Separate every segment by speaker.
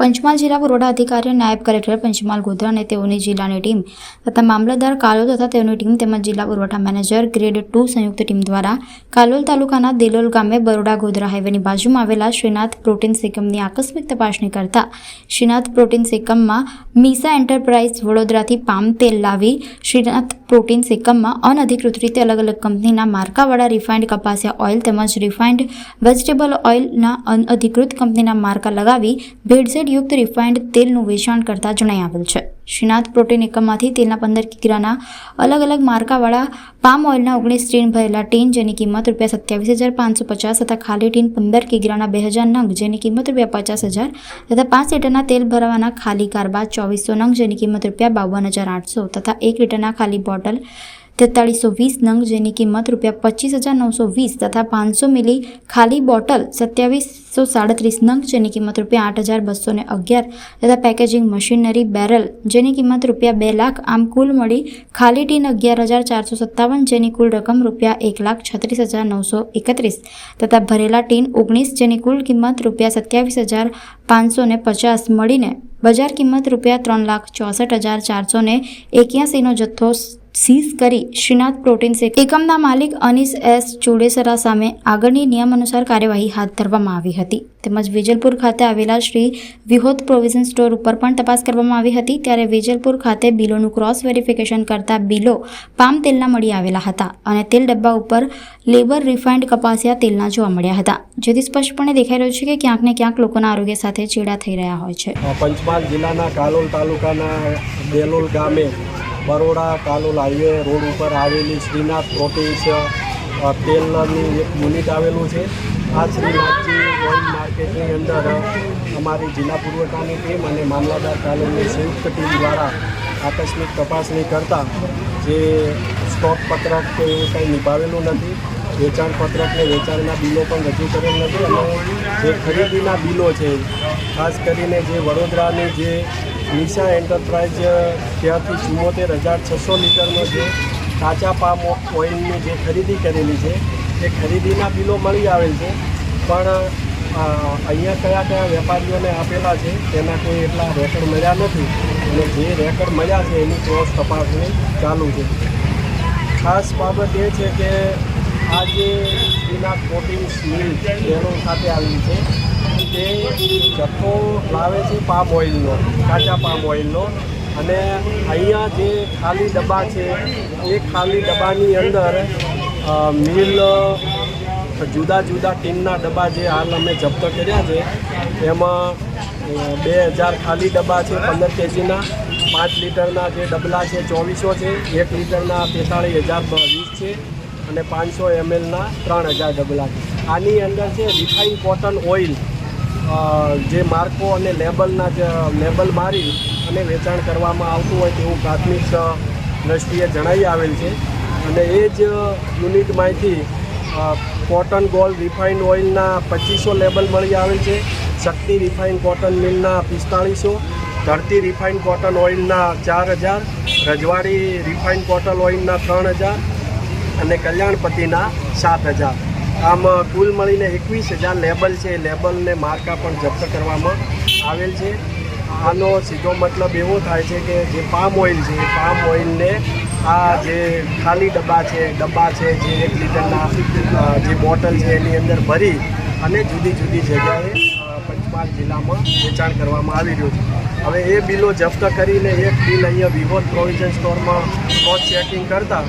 Speaker 1: પંચમહાલ જિલ્લા પુરવઠા અધિકારી નાયબ કલેક્ટર પંચમહાલ ગોધરા અને તેઓની જિલ્લાની ટીમ તથા મામલતદાર કાલોલ તથા તેઓની ટીમ તેમજ જિલ્લા પુરવઠા મેનેજર ગ્રેડ ટુ સંયુક્ત ટીમ દ્વારા કાલોલ તાલુકાના દેલોલ ગામે બરોડા ગોધરા હાઈવેની બાજુમાં આવેલા શ્રીનાથ પ્રોટીન સિકમની આકસ્મિક તપાસણી કરતા શ્રીનાથ પ્રોટીન સિકમમાં મીસા એન્ટરપ્રાઇઝ વડોદરાથી પામ તેલ લાવી શ્રીનાથ પ્રોટીન એકમમાં અનધિકૃત રીતે અલગ અલગ કંપનીના માર્કાવાળા રિફાઇન્ડ કપાસિયા ઓઇલ તેમજ રિફાઇન્ડ વેજીટેબલ ઓઇલના અનઅધિકૃત કંપનીના માર્કા લગાવી ભેળસેળયુક્ત રિફાઇન્ડ તેલનું વેચાણ કરતા જણાઈ આવેલ છે. શ્રીનાથ પ્રોટીન એકમમાંથી તેલના પંદર કિગ્રાના અલગ અલગ માર્કાવાળા પામ ઓઇલના ઓગણીસ ટીન ભરેલા ટીન જેની કિંમત રૂપિયા સત્યાવીસ હજાર પાંચસો પચાસ તથા ખાલી ટીન પંદર કિગ્રાના બે હજાર નંગ જેની કિંમત રૂપિયા પચાસ હજાર તથા પાંચ લીટરના તેલ ભરવાના ખાલી કારબા ચોવીસો નંગ જેની કિંમત રૂપિયા બાવન હજાર આઠસો તથા એક લીટરના ખાલી બોટલ તેતાળીસો વીસ નંગ, જેની કિંમત રૂપિયા પચીસ હજાર નવસો વીસ તથા પાંચસો મિલી ખાલી બોટલ સત્યાવીસો સાડત્રીસ નંગ, જેની કિંમત રૂપિયા આઠ હજાર બસો ને અગિયાર તથા પેકેજિંગ મશીનરી બેરલ, જેની કિંમત રૂપિયા બે લાખ, આમ કુલ મળી ખાલી ટીન અગિયાર હજાર ચારસો સત્તાવન, જેની કુલ રકમ રૂપિયા એક લાખ છત્રીસ હજાર નવસો એકત્રીસ તથા ભરેલા ટીન ઓગણીસ, જેની કુલ કિંમત રૂપિયા સત્યાવીસ હજાર પાંચસો ને પચાસ મળીને બજાર કિંમત રૂપિયા ત્રણ લાખ ચોસઠ હજાર ચારસો ને એક્યાસીનો જથ્થો સીઝ કરી શ્રીનાથ પ્રોટીન એકમના માલિક અનિસ એસ ચુડેસરા સામે આગળની નિયમ અનુસાર કાર્યવાહી હાથ ધરવામાં આવી હતી. તેમજ વેજલપુર ખાતે આવેલા શ્રી વિહોત પ્રોવિઝન સ્ટોર ઉપર પણ તપાસ કરવામાં આવી હતી. ત્યારે વેજલપુર ખાતે બિલોનું ક્રોસ વેરિફિકેશન કરતા બિલો પામ તેલના મળી આવેલા હતા અને તેલ ડબ્બા ઉપર લેબર રિફાઇન્ડ કપાસિયા તેલના જોવા મળ્યા હતા. જેથી સ્પષ્ટપણે દેખાઈ રહ્યું છે કે ક્યાંક ને ક્યાંક લોકોના આરોગ્ય સાથે ચેડા થઈ રહ્યા હોય છે.
Speaker 2: પંચમહાલ જિલ્લાના કાલોલ તાલુકાના બેલોલ ગામે બરોડા કાલોલ હાઈવે રોડ ઉપર આવેલી શ્રીનાથ પ્રોટીન્સ તેલની એક યુનિટ આવેલું છે. આ શ્રીનાથજી ઓઇલ માર્કેટની અંદર અમારી જિલ્લા પુરવઠાની ટીમ અને મામલાદાર કાલોલની સંયુક્ત ટીમ દ્વારા આકસ્મિક તપાસણી કરતા જે સ્ટોક પત્રક કે એવું કંઈ નિભાવેલું નથી, વેચાણ પત્રકને વેચાણના બિલો પણ રજૂ કરેલ નથી અને જે ખરીદીના બિલો છે, ખાસ કરીને જે વડોદરાની જે નિશા એન્ટરપ્રાઇઝ ત્યાંથી ચુમ્મોતેર હજાર છસો લીટરનો જે કાચા પામ ઓઇલની જે ખરીદી કરેલી છે, એ ખરીદીના બિલો મળી આવેલ છે. પણ અહીંયા કયા કયા વેપારીઓને આપેલા છે, તેના કોઈ એટલા રેકર્ડ મળ્યા નથી. અને જે રેકર્ડ મળ્યા છે, એની ક્રોસ તપાસણી ચાલુ છે. ખાસ બાબત એ છે કે આ જે શ્રીનાથ કોટિંગ મિલ બેરોલ સાથે આવેલી છે તે જથ્થો લાવે છે પામ ઓઇલનો કાચા પામ ઓઇલનો અને અહીંયા જે ખાલી ડબ્બા છે, એ ખાલી ડબ્બાની અંદર મિલ, જુદા જુદા ટીમના ડબ્બા જે હાલ અમે જપ્ત કર્યા છે, એમાં બે હજાર ખાલી ડબ્બા છે પંદર કેજીના, પાંચ લીટરના જે ડબલા છે ચોવીસો છે, એક લીટરના તેતાળીસ હજાર વીસ છે, અને પાંચસો એમએલના ત્રણ હજાર ડબલા છે. આની અંદર છે રિફાઇન કોટન ઓઇલ જે માર્કો અને લેબલના જે લેબલ મારી અને વેચાણ કરવામાં આવતું હોય તેવું પ્રાથમિક દ્રષ્ટિએ જણાવી આવેલ છે. અને એ જ યુનિટમાંથી કોટન ગોલ્ડ રિફાઇન્ડ ઓઇલના પચીસો લેબલ મળી આવેલ છે. શક્તિ રિફાઇન કોટન મિલના પિસ્તાળીસો, ધરતી રિફાઇન કોટન ઓઇલના ચાર હજાર, રજવાડી રિફાઇન કોટન ઓઇલના ત્રણ હજાર અને કલ્યાણપતિના સાત હજાર. આમ કુલ મળીને એકવીસ હજાર લેબલ છે. લેબલને માર્કા પણ જપ્ત કરવામાં આવેલ છે. આનો સીધો મતલબ એવો થાય છે કે જે પામ ઓઇલ છે પામ ઓઇલને આ જે ખાલી ડબ્બા છે ડબ્બા છે, જે એક લીટરના જે બોટલ છે, એની અંદર ભરી અને જુદી જુદી જગ્યાએ પંચમહાલ જિલ્લામાં વેચાણ કરવામાં આવી રહ્યું છે. હવે એ બિલો જપ્ત કરીને એક બિલ અહીંયા વિવોદ પ્રોવિઝન સ્ટોરમાં ક્રોસ ચેકિંગ કરતાં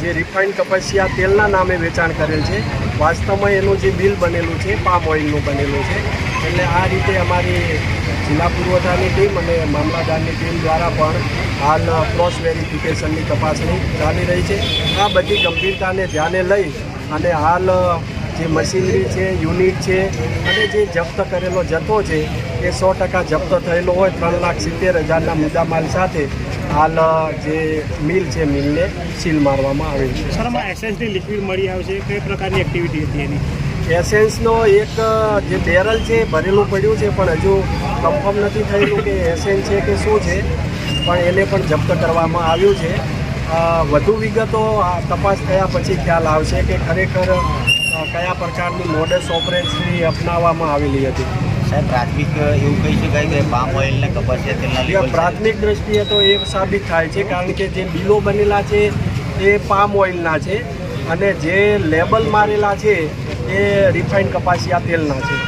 Speaker 2: જે રિફાઇન્ડ કપાસિયા તેલના નામે વેચાણ કરેલ છે. વાસ્તવમાં એનું જે બિલ બનેલું છે પામ ઓઇલનું બનેલું છે. એટલે આ રીતે અમારી જિલ્લા પુરવઠાની ટીમ અને મામલાદારની ટીમ દ્વારા પણ હાલ ક્રોસ વેરિફિકેશનની તપાસણી ચાલી રહી છે. આ બધી ગંભીરતાને ધ્યાને લઈ અને હાલ જે મશીનરી છે, યુનિટ છે અને જે જપ્ત કરેલો જથ્થો છે, એ સો ટકા જપ્ત થયેલો હોય, ત્રણ લાખ સિત્તેર હજારના મુદ્દામાલ સાથે હાલ જે મિલ છે મિલને સીલ મારવામાં આવેલ છે.
Speaker 3: સર આમાં એસએસડી લિક્વિડ મળી આવે છે કઈ પ્રકારની એક્ટિવિટી હતી એની?
Speaker 2: એસેન્સનો એક જે બેરલ છે એ ભરેલું પડ્યું છે પણ હજુ કન્ફર્મ નથી થયેલું કે એસેન્સ છે કે શું છે પણ એને પણ જપ્ત કરવામાં આવ્યું છે. વધુ વિગતો તપાસ થયા પછી ખ્યાલ આવશે કે ખરેખર કયા પ્રકારની મોડેસ ઓપરેન્સની અપનાવવામાં આવેલી હતી.
Speaker 4: સાહેબ, પ્રાથમિક એવું કહી શકાય કે પામ ઓઇલ ને કપાસિયા
Speaker 2: પ્રાથમિક દ્રષ્ટિએ તો એ સાબિત થાય છે, કારણ કે જે બિલો બનેલા છે, એ પામ ઓઇલના છે અને જે લેબલ મારેલા છે, એ રિફાઇન્ડ કપાસિયા તેલના છે.